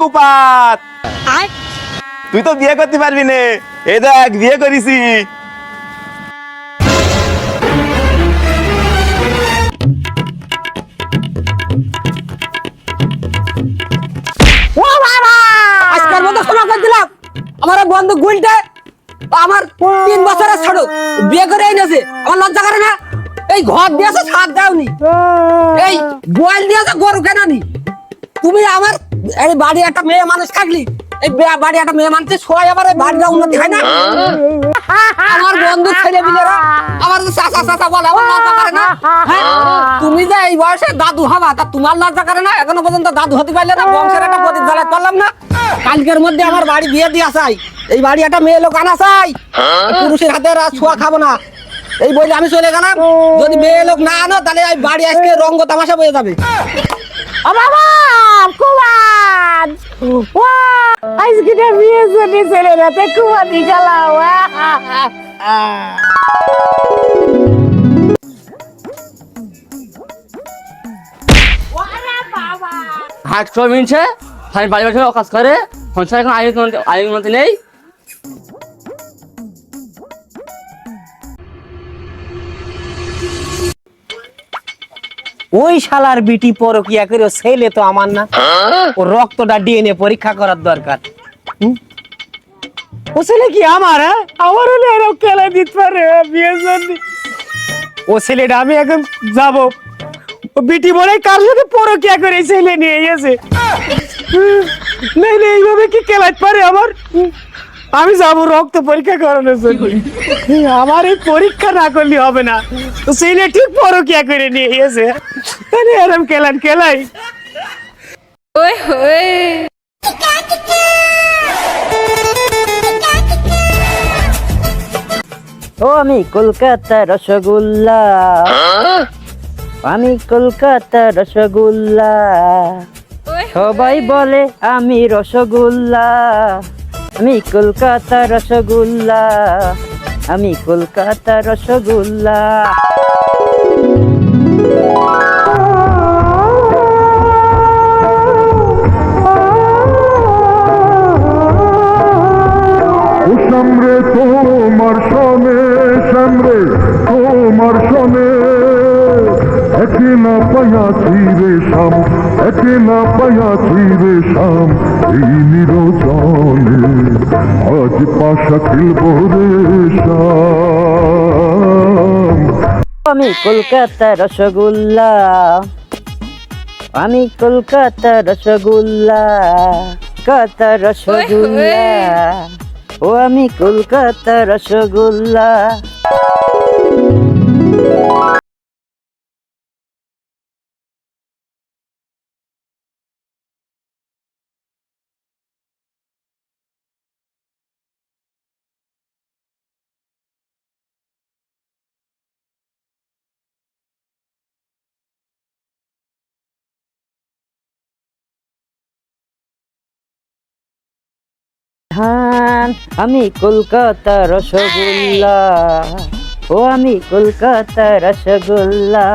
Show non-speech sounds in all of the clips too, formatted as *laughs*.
কুপাত তুই তো বিয়ে করতে পারবি না। এই দেখ বিয়ে করিছি। ও বাবা! আজকের মতো ক্ষমা করে দিলাম। আমার বন্ধু গুলটে আমার তিন বছরের ছোট বিয়ে করে এনেছে। আমার লজ্জা করে না। এই ঘর দিয়েছে ছাদ দাওনি। এই গোয়াল দিয়েছে গরু কেনানি। তুমি আমার এই বাড়ি একটা মেয়ে মানুষ থাকলি এই বাড়ি একটা মেয়ে মানুষ সবাই আবার এই বাড়িটা উন্নতি হয় না? আমার বন্ধু ছেলে মিলেরা আমার চাচা চাচা বলে আমার লজ্জা করে না? হ্যাঁ? তুমি যে এই বয়সে দাদু হবা তা তোমার লজ্জা করে না? এখনও পর্যন্ত দাদু হতে পারলে না বংশের একটা প্রদীপ জ্বালাতে পারলাম না? কালকের মধ্যে আমার বাড়ি বিয়ে দিয়া চাই। এই বাড়ি একটা মেয়ে লোক আনা চাই। পুরুষের হাতে আর ছোঁয়া খাব না। এই বলে আমি চলে গেলাম। যদি মেয়ে লোক না আনো তাহলে এই বাড়ি আজকে রঙ্গ তামাশা বয়ে যাবে। বাবা! কুমার। আজকে বিয়ে জন্য ছেলে রাতে কুমারি গেলাম। হাট সব মিনছে আমি বাড়ি বাড়ি কাজ করে। সংসার এখন আয়োজন আয়োজন আয় নেই। ওই শালার বিটি পরকিয়া করে ও ছেলে তো আমার না। ও রক্তটা ডিএনএ পরীক্ষা করার দরকার? ও ছেলে কি আমার হ্যাঁ? আমার হলে এরকম খেলা দিতে পারে বিয়ের জন্য। ও ছেলেটা আমি এখন যাব। ও বিটি বলে কার সাথে পরকিয়া করে ছেলে নিয়ে গেছে? নাইলে এইভাবে কি খেলাতে পারে আমার? আমি যাব রক্ত পরীক্ষা করানোর জন্য। আমার এই পরীক্ষা না করলে হবে না। তো ছেলে ঠিক পরকিয়া করে নিয়ে গেছে তাহলে এরম খেলান খেলাই ও আমি কলকাতা রসগোল্লা। আমি কলকাতা রসগোল্লা। সবাই বলে আমি রসগোল্লা। আমি কলকাতা রসগোল্লা আমি কলকাতা রসগোল্লা। না পায়াছি রে শাম একে না পায়াছি রে শাম এই নিরজনে আজ পাশা খেলব আমি কলকাতা রসগোল্লা, আমি কলকাতা রসগোল্লা কলকাতা রসগোল্লা, ও আমি কলকাতা রসগোল্লা। ধান আমি কলকাতা রসগোল্লা। ও আমি কলকাতা রসগোল্লা।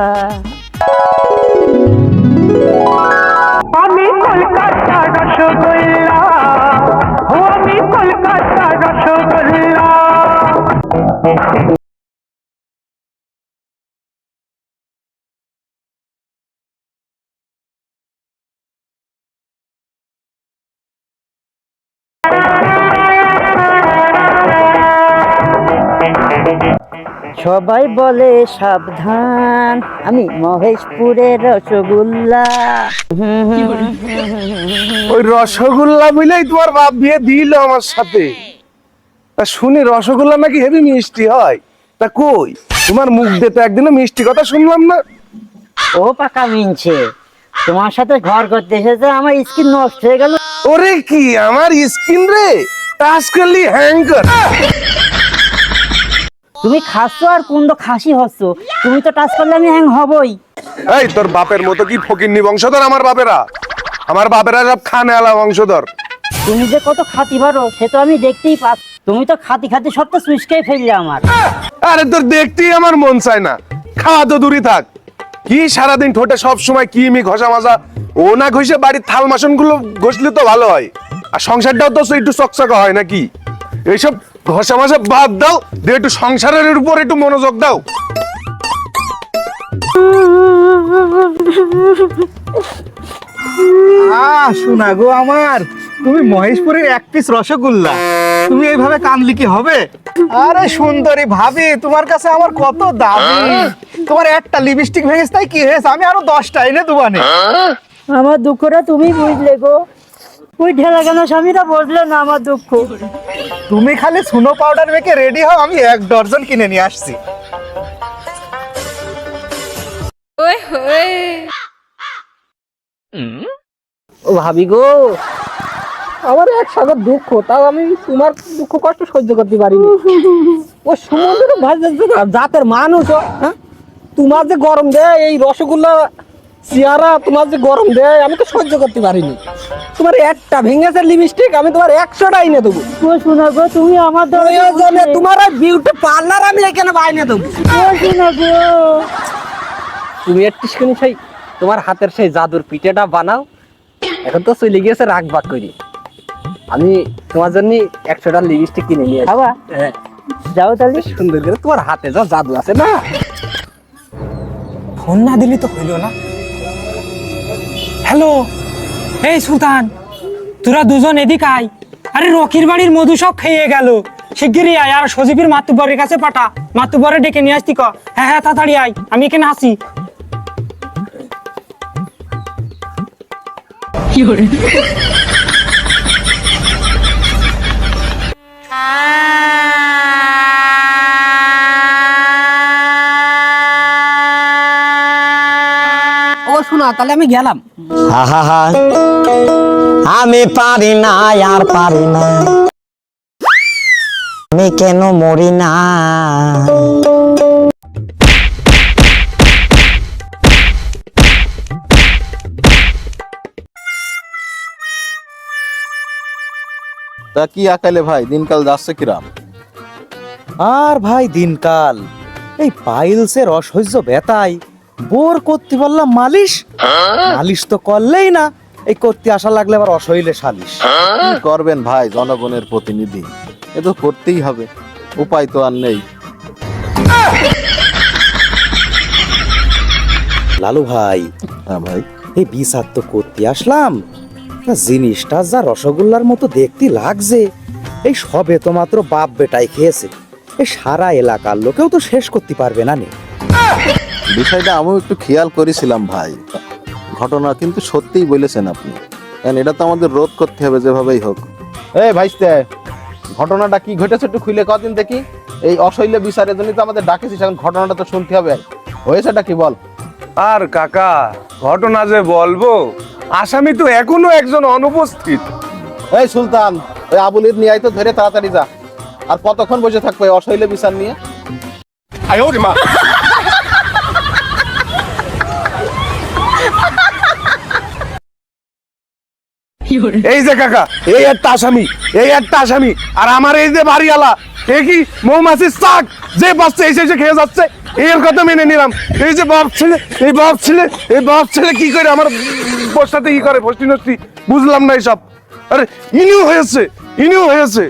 আমি কলকাতা রসগোল্লা। ও আমি কলকাতা রসগোল্লা। সবাই বলে সাবধান। আমি মহেশপুরের রসগোল্লা। ওই রসগোল্লা বুঝলেই তোমার বাপ বিয়ে দিল আমার সাথে। তা শুনি রসগোল্লা নাকি হেভি মিষ্টি হয়? তা কই? তোমার মুখ দিয়ে তো একদিনও মিষ্টি কথা শুনলাম না। ও পাকা মিনছে। তোমার সাথে ঘর করতে এসেছে আমার স্কিন নষ্ট হয়ে গেল। ওরে কি আমার স্কিন রে? টাচ করলি হ্যাং কর। তুমি খাচ্ছ আর কুন্দ খাসি হচ্ছ তুমি তো টাচ করলে আমি হ্যাং হবই। এই তোর বাপের মতো কি ফকিন্নি বংশধর আমার বাপেরা? আমার বাপেরা সব খানে আলা বংশধর। তুমি যে কত খাতি পারো সে তো আমি দেখতেই পাচ্ছি তুমি তো খাতি খাতি সব তো সুইচকেই ফেললে আমার। আরে তোর দেখতেই আমার মন চায় না। খাওয়া তো দূরই থাক। কি সারাদিন ঠোঁটে সব সময় কি মি ঘষা মাজা ও না ঘষে বাড়ির থাল মাসনগুলো ঘষলে তো ভালো হয়। আর সংসারটাও তো একটু চকচকা হয় নাকি? এইসব ঘষা মাসা বাদ দাও দিয়ে একটু সংসারের উপর একটু মনোযোগ দাও। আহ শোনা গো আমার তুমি মহেশপুরের এক পিস রসগোল্লা তুমি এইভাবে কানলি কি হবে? আরে সুন্দরী ভাবি তোমার কাছে আমার কত দাবি তোমার একটা লিপস্টিক ভেঙেছে তাই কি হয়েছে? আমি আরও দশটা এনে দোকানে আমার দুঃখটা তুমি বুঝলে গো। ওই ঢেলা কেন স্বামীরা বুঝলে না আমার দুঃখ? তুমি খালি সুনো পাউডার মেখে রেডি হও আমি এক ডজন কিনে নিয়ে আসছি। ও ভাবি গো আমার এক সাগর দুঃখ তাও আমি তোমার দুঃখ কষ্ট সহ্য করতে পারিনি। ও সমুদ্র জাতের মানুষ হ্যাঁ? তোমার যে গরম দেয় এই রসগোল্লা চেয়ারা তোমার যে গরম দেয় আমি তো সহ্য করতে পারিনি। তোমার একটা ভেঙেছে লিপস্টিক আমি তোমার একশোটা এনে দেবো। ও শোনা গো তুমি আমার প্রয়োজনে তোমার ওই বিউটি পার্লার আমি এখানে বাইনে দেবো। ও শোনা গো। তুমি একটুখানি সেই তোমার হাতের সেই জাদুর পিঠেটা বানাও। এখন তো চলে গিয়েছে রাগ বাগ করি। আমি তোমার জন্য একশোটা লিপস্টিক কিনে নিয়ে। বাবা হ্যাঁ। যাও তাহলে। সুন্দর করে তোমার হাতে যা জাদু আছে না? ফোন না দিলি তো হইল না। হ্যালো? এই সুলতান তোরা দুজন এদিক আয়। আরে রকির বাড়ির মধু সব খেয়ে গেল। শিগগিরই আয় আর সজীবের মাতুবরের কাছে পাঠা। মাতুবরে ডেকে নিয়ে আসতি ক। হ্যাঁ হ্যাঁ তাড়াতাড়ি আয় আমি এখানে আসি। ও শোনা তাহলে আমি গেলাম। আহা আমি পারি না আর পারি না। আমি কেন মরি না? তা কি আকালে ভাই দিনকাল যাচ্ছে কিরাম? আর ভাই দিনকাল। এই পাইলসের অসহ্য ব্যথায় বোর করতে পারলাম মালিশ? মালিশ তো করলেই না। এই করতে আসা লাগলে আবার অসহ্যে সালিশ। কি করবেন ভাই জনগণের প্রতিনিধি? এ তো করতেই হবে। উপায় তো আর নেই। লালু ভাই হ্যাঁ ভাই? এই বিচার তো করতে আসলাম। জিনিসটা যা রসগোল্লার মতো দেখতে লাগছে। এই সবে তো মাত্র বাপ বেটাই খেয়েছে। এই সারা এলাকার লোকেও তো শেষ করতে পারবে না নে। বিষয়টা আমিও একটু খেয়াল করেছিলাম ভাই। ঘটনা কিন্তু সত্যিই বলেছেন আপনি। কারণ এটা তো আমাদের রোধ করতে হবে যেভাবেই হোক। এই ভাইস্তে ঘটনাটা কি ঘটেছে একটু খুলে কদিন দেখি। এই অশৈল্য বিচারের জন্য তো আমাদের ডাকেছিস এখন ঘটনাটা তো শুনতে হবে। হয়েছেটা কি বল? আর কাকা ঘটনা যে বলব আসামি তো এখনও একজন অনুপস্থিত। এই সুলতান ওই আবুলির নিয়ে আয় তো ধরে তাড়াতাড়ি যা। আর কতক্ষণ বসে থাকবে অশৈল্য বিচার নিয়ে? এই যে কাকা এই একটা আসামি এই একটা আসামি আর আমার এই যে বাড়িওয়ালা এ কি মৌমাছির চাক যে বাচ্চা এসে এসে খেয়ে যাচ্ছে এর কথা মেনে নিলাম। এই যে বাপ ছেলে এই বাপ ছেলে এই বাপ ছেলে কি করে আমার বসাতে কি করে? বস্তি নষ্টি বুঝলাম না এসব। আরে ইনিও হয়েছে ইনিও হয়েছে।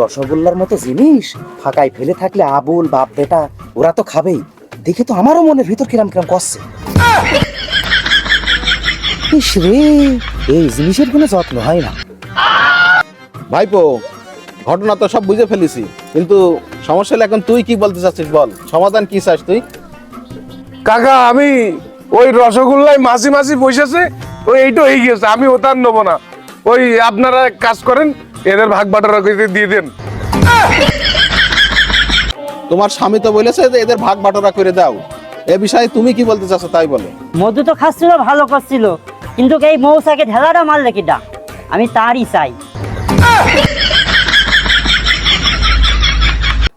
রসগোল্লার মতো জিনিস ফাঁকায় ফেলে থাকলে আবুল বাপ বেটা ওরা তো খাবেই। দেখে তো আমারও মনের ভিতর কিরাম কিরাম করছে। ইস রে এই জিনিসের কোনো যত্ন হয় না। ভাইপো ঘটনা তো সব বুঝে ফেলেছি। কিন্তু সমস্যা হলে এখন তুই কি বলতে চাচ্ছিস বল? সমাধান কি চাস তুই? কাকা আমি ওই রসগোল্লায় মাসি মাসি বসেছে ওই এইটা হয়ে গেছে আমি ওটার নেব না। ওই আপনারা এক কাজ করেন এদের ভাগ বাটোয়ারা করে দিয়ে দেন। তোমার স্বামী তো বলেছে যে এদের ভাগ বাটোরা করে দাও। এ বিষয়ে তুমি কি বলতে চাচ্ছ তাই বলো। মধু তো খাচ্ছিল ভালো করছিল। কিন্তু এই মৌসাকে ঢেলাটা মাল মারলে কিটা আমি তারই চাই।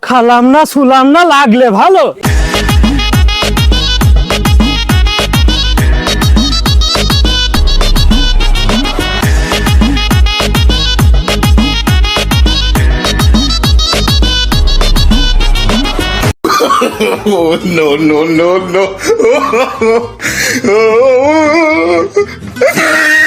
খালাম না শুলাম না লাগলে ভালো। No, no, no, no. *laughs*